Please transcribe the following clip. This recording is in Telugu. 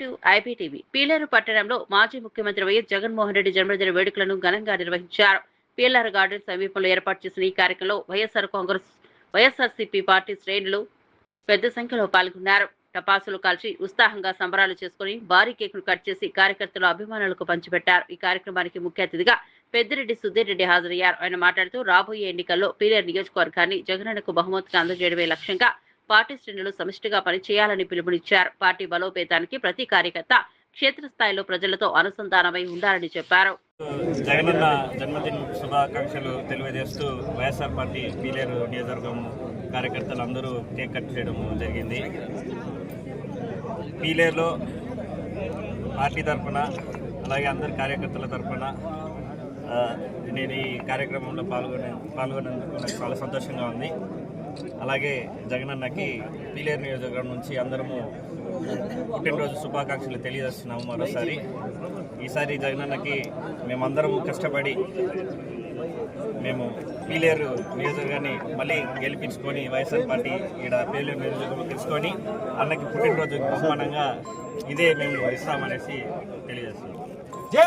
To IPTV. పీలేరు పట్టణంలో మాజీ ముఖ్యమంత్రి వైఎస్ జగన్మోహన్ రెడ్డి జన్మదిన వేడుకలను ఘనంగా నిర్వహించారు. పీలేరు గార్డెన్ సమీపంలో ఏర్పాటు చేసిన ఈ కార్యక్రమంలో వైఎస్ఆర్ కాంగ్రెస్ వైఎస్ఆర్సీపీ పార్టీ శ్రేణులు పెద్ద సంఖ్యలో పాల్గొన్నారు. టపాసులు కాల్చి ఉత్సాహంగా సంబరాలు చేసుకుని భారీ కేకును కట్ చేసి కార్యకర్తలు అభిమానులకు పంచిపెట్టారు. ఈ కార్యక్రమానికి ముఖ్య అతిథిగా పెద్దిరెడ్డి సుధీర్ రెడ్డి హాజరయ్యారు. ఆయన మాట్లాడుతూ రాబోయే ఎన్నికల్లో పీలేరు నియోజకవర్గాన్ని జగనన్నకు బహుమతిగా అందజేయడమే లక్ష్యంగా పార్టీ శ్రేణులు సమిష్టిగా పనిచేయాలని పిలుపునిచ్చారు. పార్టీ బలోపేతానికి ప్రతి కార్యకర్త క్షేత్రస్థాయిలో ప్రజలతో అనుసంధానమై ఉండాలని చెప్పారు. జగనన్న జన్మదిన శుభాకాంక్షలు తెలియజేస్తూ వైఎస్ఆర్ పార్టీ పీలేరు నియోజకవర్గం కార్యకర్తలు అందరూ కేక్ కట్ చేయడం జరిగింది. పీలేరులో పార్టీ తరఫున అలాగే అందరి కార్యకర్తల తరఫున నేను ఈ కార్యక్రమంలో పాల్గొనే పాల్గొనేందుకు నాకు చాలా సంతోషంగా ఉంది. అలాగే జగనన్నకి పీలేరు నియోజకవర్గం నుంచి అందరము పుట్టినరోజు శుభాకాంక్షలు తెలియజేస్తున్నాము మరోసారి. ఈసారి జగనన్నకి మేమందరము కష్టపడి మేము పీలేరు నియోజకవర్గాన్ని మళ్ళీ గెలిపించుకొని వైఎస్ఆర్ పార్టీ ఈడ పీలేరు నియోజకవర్గం తెలుసుకొని అన్నకి పుట్టినరోజు బహుమానంగా ఇదే మేము ఇస్తామనేసి తెలియజేస్తున్నాం. జై